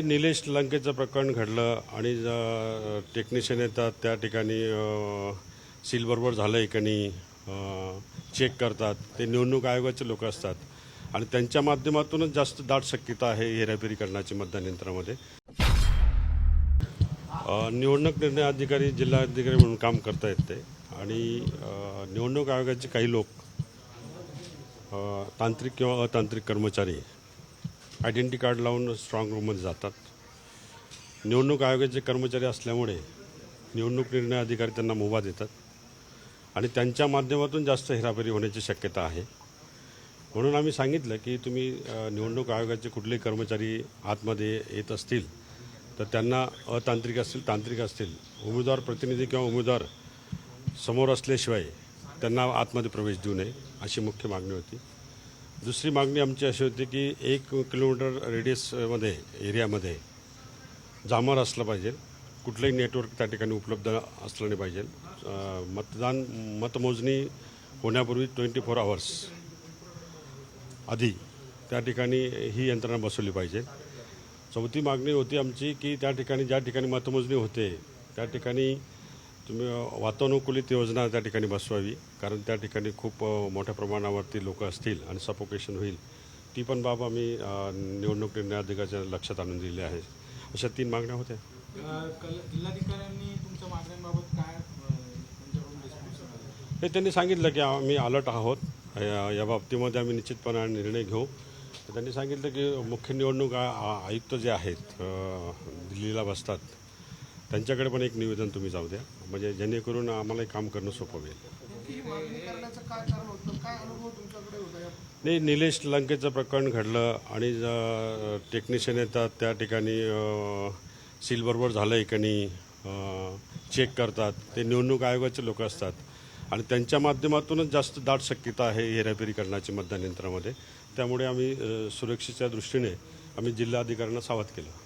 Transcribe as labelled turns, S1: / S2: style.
S1: निलेश लंकेचं प्रकरण घडलं आणि टेक्निशियन येतात त्या ठिकाणी अ, सील बरोबर झालं आहे का नाही चेक करतात. ते निवडणूक आयोगाचे लोक असतात. आणि त्यांच्या माध्यमातूनच जास्त दाट शक्यता आहे हेराफेरी करण्याची मतदान यंत्रामध्ये. निवडणूक निर्णय अधिकारी जिल्हाधिकारी म्हणून काम करता येते आणि निवडणूक आयोगाचे काही लोक तांत्रिक किंवा अतांत्रिक कर्मचारी आयडेंटी कार्ड लावून स्ट्रॉंग रूममध्ये जातात. निवडणूक आयोगाचे कर्मचारी असल्यामुळे निवडणूक निर्णय अधिकारी त्यांना मुभा देतात. आणि त्यांच्या माध्यमातून जास्त हेराफेरी होण्याची शक्यता आहे. म्हणून आम्ही सांगितलं की तुम्ही निवडणूक आयोगाचे कुठलेही कर्मचारी आतमध्ये येत असतील तर त्यांना अतांत्रिक असतील तांत्रिक असतील उमेदवार प्रतिनिधी किंवा उमेदवार समोर असल्याशिवाय त्यांना आतमध्ये प्रवेश देऊ नये अशी मुख्य मागणी होती. दुसरी मागणी आमची अशी होती की एक किलोमीटर रेडियसमध्ये एरियामध्ये जामर असलं पाहिजे. कुठलंही नेटवर्क त्या ठिकाणी उपलब्ध असलं नाही पाहिजे. मतदान मतमोजणी होण्यापूर्वी ट्वेंटी फोर आवर्स आधी त्या ठिकाणी ही यंत्रणा बसवली पाहिजे. चौथी मागणी होती आमची की त्या ठिकाणी ज्या ठिकाणी मतमोजणी होते त्या ठिकाणी तुम्ही वातानुकूलित योजना त्या ठिकाणी बसवावी. कारण त्या ठिकाणी खूप मोठ्या प्रमाणावरती लोक असतील आणि सफोकेशन होईल. ती पण बाब आम्ही निवडणूक निर्णय अधिकाऱ्याच्या लक्षात आणून दिली आहे. अशा तीन मागण्या होत्या.
S2: जिल्हाधिकाऱ्यांनी तुमच्या मागण्यांबाबत काय
S1: हे त्यांनी सांगितलं की आम्ही अलर्ट आहोत. या बाबतीमध्ये आम्ही निश्चितपणे निर्णय घेऊ. त्यांनी सांगितलं की मुख्य निवडणूक आयुक्त जे आहेत दिल्लीला बसतात. त्यांच्याकडे पण एक निवेदन तुम्ही जाऊ द्या. म्हणजे जेणेकरून आम्हाला काम करणं सोपं होईल. नाही निलेश लंकेचं प्रकरण घडलं आणि टेक्निशियन येतात त्या ठिकाणी अ, सील बरोबर झालं आहे का नाही चेक करतात. ते निवडणूक आयोगाचे लोक असतात. आणि त्यांच्या माध्यमातूनच जास्त दाट शक्यता आहे हेराफेरी करण्याची मतदान यंत्रामध्ये. त्यामुळे आम्ही सुरक्षेच्या दृष्टीने आम्ही जिल्हाधिकाऱ्यांना सावध केलं.